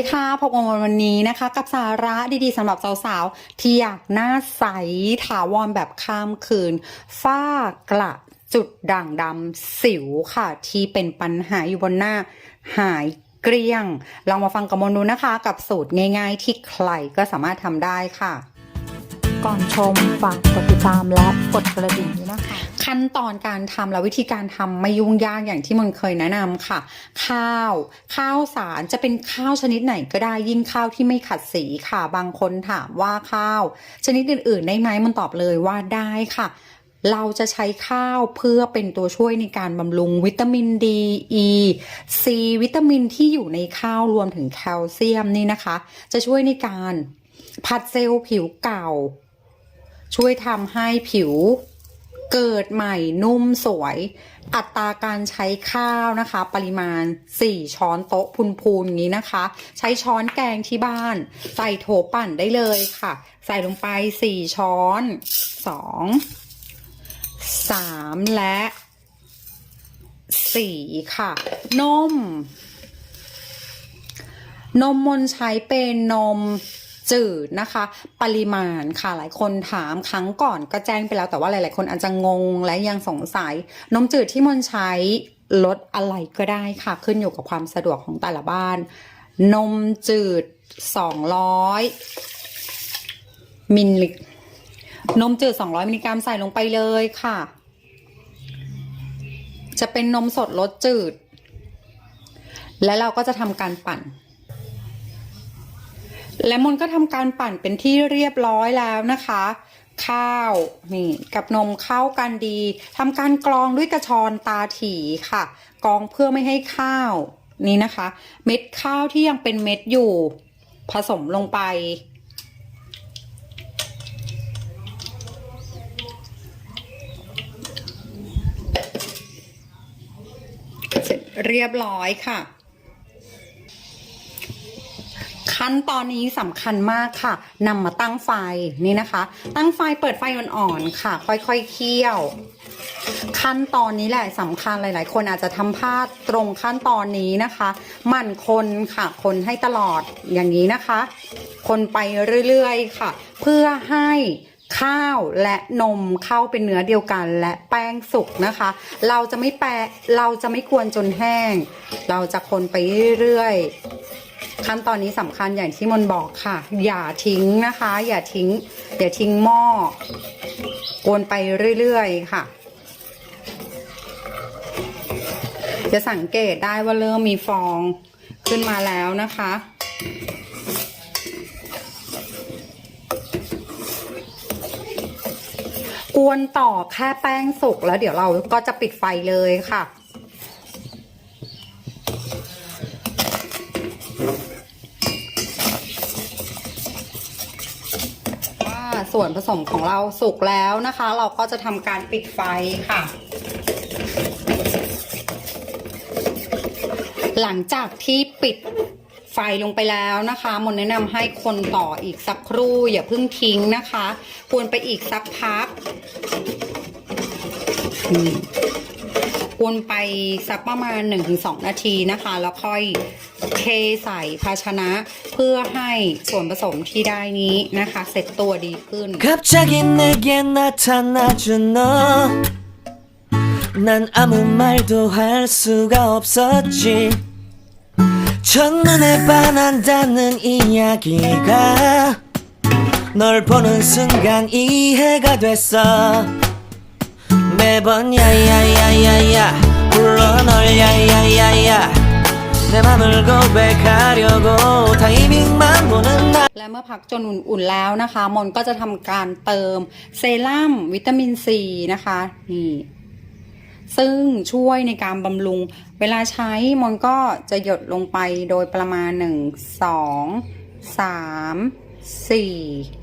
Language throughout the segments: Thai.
สวัสดีค่ะพบกันวันนี้นะคะ กับสาระดีๆสำหรับสาวๆที่อยากหน้าใสถาวรแบบข้ามคืน ฝ้ากระจุดด่างดำสิวค่ะ ที่เป็นปัญหาอยู่บนหน้าหายเกลี้ยง ลองมาฟังกับมนดูนะคะ กับสูตรง่ายๆ ที่ใครก็สามารถทำได้ค่ะ ก่อนชมฝากกดติดตามและกดกระดิ่งด้วยนะคะ ขั้นตอนการทำและวิธีการทำไม่ยุ่งยากอย่างที่มันเคยแนะนำค่ะ ข้าว ข้าวสารจะเป็นข้าวชนิดไหนก็ได้ยิ่งข้าวที่ไม่ขัดสีค่ะ บางคนถามว่าข้าว ชนิดอื่นๆ ได้ไหมมันตอบเลยว่าได้ค่ะเราจะใช้ข้าวเพื่อเป็นตัวช่วยในการบำรุงวิตามินดีอีซีวิตามินที่อยู่ในข้าวรวมถึงแคลเซียมนี่นะคะ จะช่วยในการผัดเซลล์ผิวเก่า ช่วยทำให้ผิว เกิดใหม่นุ่มสวย อัตราการใช้ข้าวนะคะ ปริมาณ 4 ช้อนโต๊ะพูนๆอย่างนี้นะคะ ใช้ช้อนแกงที่บ้าน ใส่โถปั่นได้เลยค่ะ ใส่ลงไป 4 ช้อน 2 3 และ 4 ค่ะ นม นมมนใช้เป็นนม จืดนะคะ ปริมาณค่ะหลายคนถามครั้งก่อนก็แจ้งไปแล้วแต่ว่าหลาย ๆ คนอาจจะงงและยังสงสัย นมจืดที่มนใช้ลดอะไรก็ได้ค่ะ ขึ้นอยู่กับความสะดวกของแต่ละบ้าน นมจืด 200 มิลลินมจืด 200 มิลลิกรัมใส่ลงไปเลยค่ะ จะเป็นนมสดรสจืด และเราก็จะทำการปั่น และมนก็ทำการปั่นเป็นที่เรียบร้อยแล้วนะคะ ข้าวนี่กับนมเข้ากันดีทำการกรองด้วยกระชอนตาถี่ค่ะ กรองเพื่อไม่ให้ข้าวนี่นะคะ เม็ดข้าวที่ยังเป็นเม็ดอยู่ ผสมลงไป เสร็จเรียบร้อยค่ะ ขั้นตอนนี้สำคัญมากค่ะนำมาตั้งไฟนี่นะคะ ตั้งไฟเปิดไฟอ่อนๆค่ะ ค่อยๆเคี่ยว ขั้นตอนนี้แหละสำคัญหลาย ๆ คนอาจจะทำพลาดตรงขั้นตอนนี้นะคะมั่นคนค่ะคนให้ตลอดอย่างนี้นะคะ คนไปเรื่อยๆค่ะ เพื่อให้ข้าวและนมเข้าเป็นเนื้อเดียวกันและแป้งสุกนะคะ เราจะไม่แปะเราจะไม่กวนจนแห้ง เราจะคนไปเรื่อย ขั้นตอนนี้สำคัญอย่างที่มนบอกค่ะ อย่าทิ้งนะคะ อย่าทิ้งอย่าทิ้งหม้อกวนไปเรื่อยๆค่ะ จะสังเกตได้ว่าเริ่มมีฟองขึ้นมาแล้วนะคะกวนต่อแค่แป้งสุกแล้วเดี๋ยวเราก็จะปิดไฟเลยค่ะ ว่า ส่วนผสมของเราสุกแล้วนะคะ เราก็จะทำการปิดไฟค่ะ หลังจากที่ปิดไฟลงไปแล้วนะคะมนแนะนำให้คนต่ออีกสักครู่อย่าเพิ่งทิ้งนะคะ ควรไปอีกสักพักอืม วรไปสักประมาณ 1-2 นาทีนะคะ แล้วค่อยเทใส่ภาชนะ เพื่อให้ส่วนผสมที่ได้นี้นะคะ เสร็จตัวดีขึ้น 갑자기 내게 나타나준 너 난 아무 말도 할 수가 없었지 첫눈에 반한다는 이야기가 널 보는 순간 이해가 됐어 매번 야야야야야 불러 널 야야야야 내 맘을 고백하려고 타이밍만 보는 날 และเมื่อพักจนอุ่นๆแล้วนะคะ มนก็จะทำการเติมเซรั่มวิตามินซีนะคะนี่ ซึ่งช่วยในการบำรุง เวลาใช้มนก็จะหยดลงไปโดยประมาณ 1 2 3 4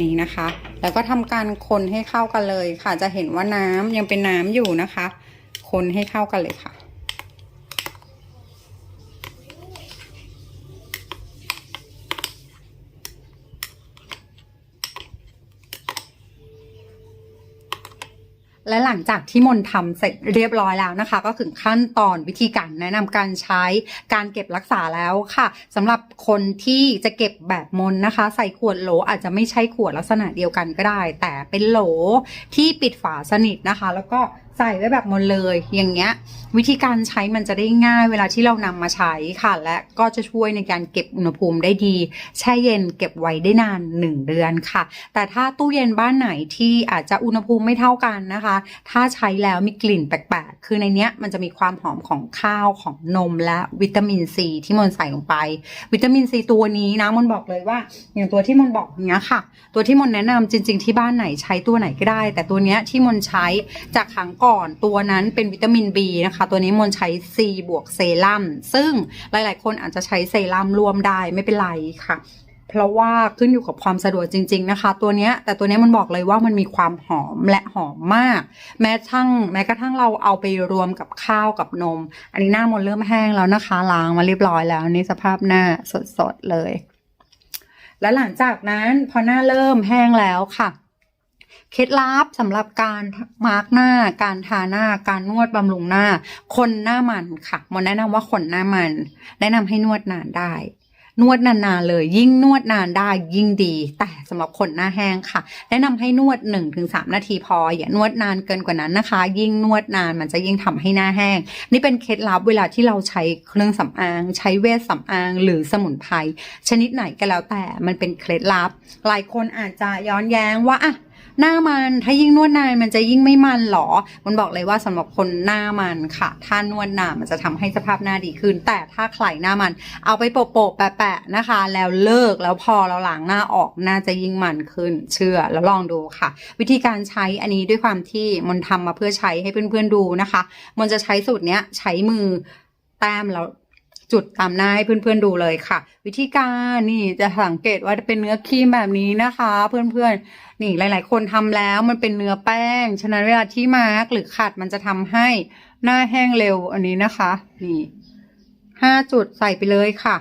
นี่นะคะ แล้วก็ทำการคนให้เข้ากันเลยค่ะ จะเห็นว่าน้ำยังเป็นน้ำอยู่นะคะ คนให้เข้ากันเลยค่ะ และหลังจากที่มนทำเสร็จเรียบร้อยแล้วนะคะ ก็ถึงขั้นตอนวิธีการแนะนำการใช้การเก็บรักษาแล้วค่ะสำหรับคนที่จะเก็บแบบมนนะคะ ใส่ขวดโหลอาจจะไม่ใช่ขวดลักษณะเดียวกันก็ได้ แต่เป็นโหลที่ปิดฝาสนิทนะคะ แล้วก็ใส่ไว้แบบมนเลย อย่างเงี้ย วิธีการใช้มันจะได้ง่ายเวลาที่เรานำมาใช้ค่ะ และก็จะช่วยในการเก็บอุณหภูมิได้ดี แช่เย็นเก็บไว้ได้นาน 1 เดือนค่ะ แต่ถ้าตู้เย็นบ้านไหนที่อาจจะอุณหภูมิไม่เท่ากันนะคะ ถ้าใช้แล้วมีกลิ่นแปลกๆ คือในเนี้ยมันจะมีความหอมของข้าวของนมและวิตามินซีที่มนใส่ลงไป วิตามินซีตัวนี้นะมนบอกเลยว่า อย่างตัวที่มนบอกอย่างเนี้ยค่ะ ตัวที่มนแนะนำจริง ๆ ที่บ้านไหนใช้ตัวไหนก็ได้ แต่ตัวเนี้ยที่มนใช้จากครั้งก่อนตัวนั้นเป็นวิตามิน B นะคะ ตัวนี้มนใช้ C บวกเซรั่มซึ่งหลาย ๆ คนอาจจะใช้เซรั่มรวมได้ไม่เป็นไรค่ะ เพราะว่าขึ้นอยู่กับความสะดวกจริง ๆ นะคะ ตัวนี้แต่ตัวนี้มันบอกเลยว่ามันมีความหอมและหอมมาก แม้ทั้งแม้กระทั่งเราเอาไปรวมกับข้าวกับนม อันนี้หน้ามนเริ่มแห้งแล้วนะคะล้างมาเรียบร้อยแล้วนี่สภาพหน้าสดๆเลย และหลังจากนั้นพอหน้าเริ่มแห้งแล้วค่ะ เคล็ดลับสำหรับการมาร์กหน้า การทาหน้า การนวดบำรุงหน้า คนหน้ามันค่ะมนแนะนำว่าคนหน้ามัน แนะนำให้นวดนานได้ นวดนานๆเลย ยิ่งนวดนานได้ยิ่งดี แต่สำหรับคนหน้าแห้งค่ะ แนะนำให้นวด 1-3 นาทีพอ อย่านวดนานเกินกว่านั้นนะคะ ยิ่งนวดนานมันจะยิ่งทำให้หน้าแห้ง นี่เป็นเคล็ดลับเวลาที่เราใช้เครื่องสำอาง ใช้เวชสำอาง หรือสมุนไพรชนิดไหนก็แล้วแต่มันเป็นเคล็ดลับ หลายคนอาจจะย้อนแย้งว่าอะ หน้ามันถ้ายิ่งนวดนานมันจะยิ่งไม่มันหรอ มันบอกเลยว่าสำหรับคนหน้ามันค่ะ ถ้านวดนานมันจะทำให้สภาพหน้าดีขึ้น แต่ถ้าใครหน้ามัน เอาไปโปะๆแปะๆนะคะ แล้วเลิกแล้วพอเราล้างหน้าออกน่าจะยิ่งมันขึ้น เชื่อแล้วลองดูค่ะ วิธีการใช้อันนี้ด้วยความที่มันทำมาเพื่อใช้ให้เพื่อนๆดูนะคะ มันจะใช้สูตรเนี้ยใช้มือแต้มแล้ว จุดตามหน้าให้เพื่อนๆดูเลยค่ะ วิธีการนี่จะสังเกตว่าเป็นเนื้อครีมแบบนี้นะคะ เพื่อนๆนี่หลาย ๆ คนทำแล้วมันเป็นเนื้อแป้ง ฉะนั้นเวลาที่มาร์กหรือขัดมันจะทำให้หน้าแห้งเร็วอันนี้นะคะ นี่ห้าจุดใส่ไปเลยค่ะ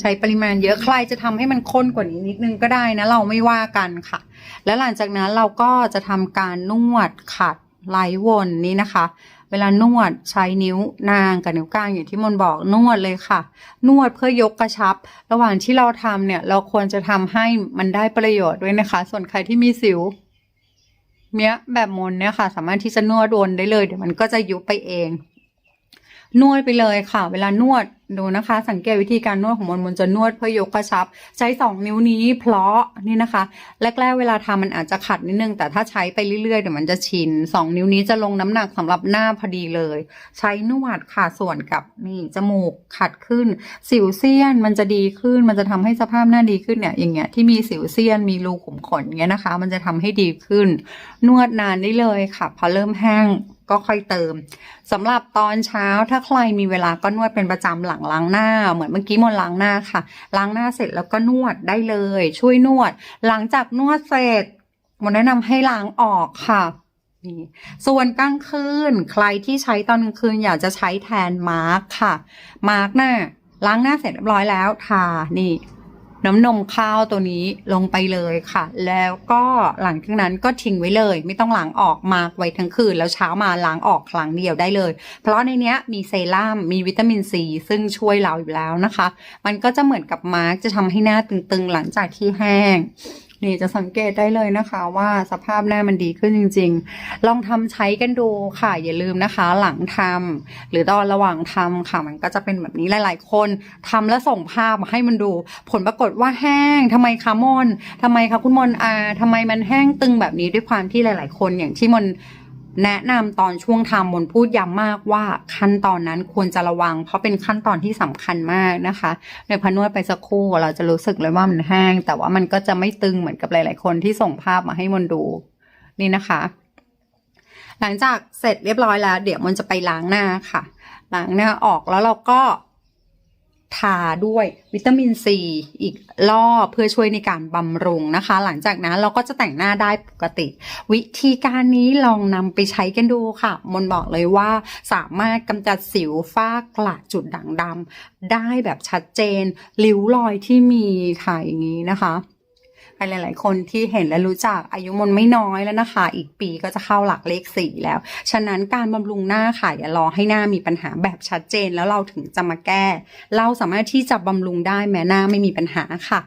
ใช้ปริมาณเยอะใครจะทำให้มันข้นกว่านี้นิดนึงก็ได้นะ เราไม่ว่ากันค่ะ แล้วหลังจากนั้นเราก็จะทำการนวดขัดไหลวนนี่นะคะ เวลานวดใช้นิ้วนางกับนิ้วกลางอย่างที่มนบอกนวดเลยค่ะ นวดเพื่อยกกระชับ ระหว่างที่เราทำเนี่ยเราควรจะทำให้มันได้ประโยชน์ด้วยนะคะ ส่วนใครที่มีสิวเนี้ยแบบมนเนี่ยค่ะ สามารถที่จะนวดโดนได้เลย เดี๋ยวมันก็จะยุบไปเอง นวดไปเลยค่ะ เวลานวดดูนะคะ สังเกตวิธีการนวดของมนมนจะนวดเพื่อยกกระชับ ใช้สองนิ้วนี้เพราะนี่นะคะแรกๆเวลาทำมันอาจจะขัดนิดนึง แต่ถ้าใช้ไปเรื่อยๆเดี๋ยวมันจะชินสองนิ้วนี้จะลงน้ำหนักสำหรับหน้าพอดีเลย ใช้นวดค่ะส่วนกับนี่จมูกขัดขึ้น สิวเซียนมันจะดีขึ้น มันจะทำให้สภาพหน้าดีขึ้นเนี่ยอย่างเงี้ยที่มีสิวเซียนมีรูขุมขนเงี้ยนะคะ มันจะทำให้ดีขึ้น นวดนานได้เลยค่ะพอเริ่มแห้ง ก็ค่อยเติมสำหรับตอนเช้าถ้าใครมีเวลาก็นวดเป็นประจำหลังล้างหน้า เหมือนเมื่อกี้มนล้างหน้าค่ะ ล้างหน้าเสร็จแล้วก็นวดได้เลย ช่วยนวด หลังจากนวดเสร็จมนแนะนำให้ล้างออกค่ะนี่ส่วนกลางคืนใครที่ใช้ตอนกลางคืนอยากจะใช้แทนมาร์กค่ะ มาร์กหน้าล้างหน้าเสร็จเรียบร้อยแล้วทานี่ น้ำนมข้าวตัวนี้ลงไปเลยค่ะ แล้วก็หลังจากนั้นก็ทิ้งไว้เลย ไม่ต้องล้างออกมาไว้ทั้งคืน แล้วเช้ามาล้างออกครั้งเดียวได้เลย เพราะในเนี้ยมีเซรั่มมีวิตามินซีซึ่งช่วยเราอยู่แล้วนะคะ มันก็จะเหมือนกับมาร์กจะทำให้หน้าตึงๆ หลังจากที่แห้ง นี่จะสังเกตได้เลยนะคะว่าสภาพหน้ามันดีขึ้นจริง ๆ ลองทำใช้กันดูค่ะอย่าลืมนะคะ หลังทำหรือตอนระหว่างทำค่ะ มันก็จะเป็นแบบนี้หลาย ๆ คนทำแล้วส่งภาพมาให้มันดู ผลปรากฏว่าแห้งทำไมคะมนทำไมคะคุณมนอาทำไมมันแห้งตึงแบบนี้ด้วยความที่หลาย ๆ คนอย่างที่มน แนะนำตอนช่วงทำมนพูดย้ำมากว่าขั้นตอนนั้นควรจะระวัง เพราะเป็นขั้นตอนที่สำคัญมากนะคะในพนวดไปสักครู่เราจะรู้สึกเลยว่ามันแห้ง แต่ว่ามันก็จะไม่ตึงเหมือนกับหลาย ๆ คนที่ส่งภาพมาให้มนดูนี่นะคะ หลังจากเสร็จเรียบร้อยแล้ว เดี๋ยวมันจะไปล้างหน้าค่ะล้างหน้าออกแล้วเราก็ ทาด้วยวิตามินซีอีกรอบเพื่อช่วยในการบำรุงนะคะ หลังจากนั้นเราก็จะแต่งหน้าได้ปกติ วิธีการนี้ลองนำไปใช้กันดูค่ะ มนบอกเลยว่าสามารถกำจัดสิวฝ้ากระจุดด่างดำได้แบบชัดเจนริ้วรอยที่มีค่ะอย่างนี้นะคะ รหลาย ๆ คนที่เห็นและรู้จักอายุมันไม่น้อยแล้วนะคะ อีกปีก็จะเข้าหลักเลขสี่แล้ว ฉะนั้นการบำรุงหน้าค่ะอย่ารอให้หน้ามีปัญหาแบบชัดเจนแล้วเราถึงจะมาแก้ เราสามารถที่จะบำรุงได้แม้หน้าไม่มีปัญหาค่ะ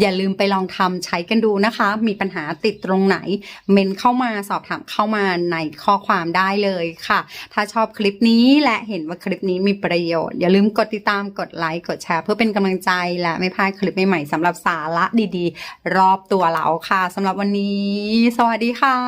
อย่าลืมไปลองทำใช้กันดูนะคะ มีปัญหาติดตรงไหน เมนเข้ามาสอบถามเข้ามาในข้อความได้เลยค่ะ ถ้าชอบคลิปนี้และเห็นว่าคลิปนี้มีประโยชน์ อย่าลืมกดติดตามกดไลค์กดแชร์ เพื่อเป็นกำลังใจและไม่พลาดคลิปใหม่ๆสำหรับสาระดีๆ รอบตัวเราค่ะสำหรับวันนี้ สวัสดีค่ะ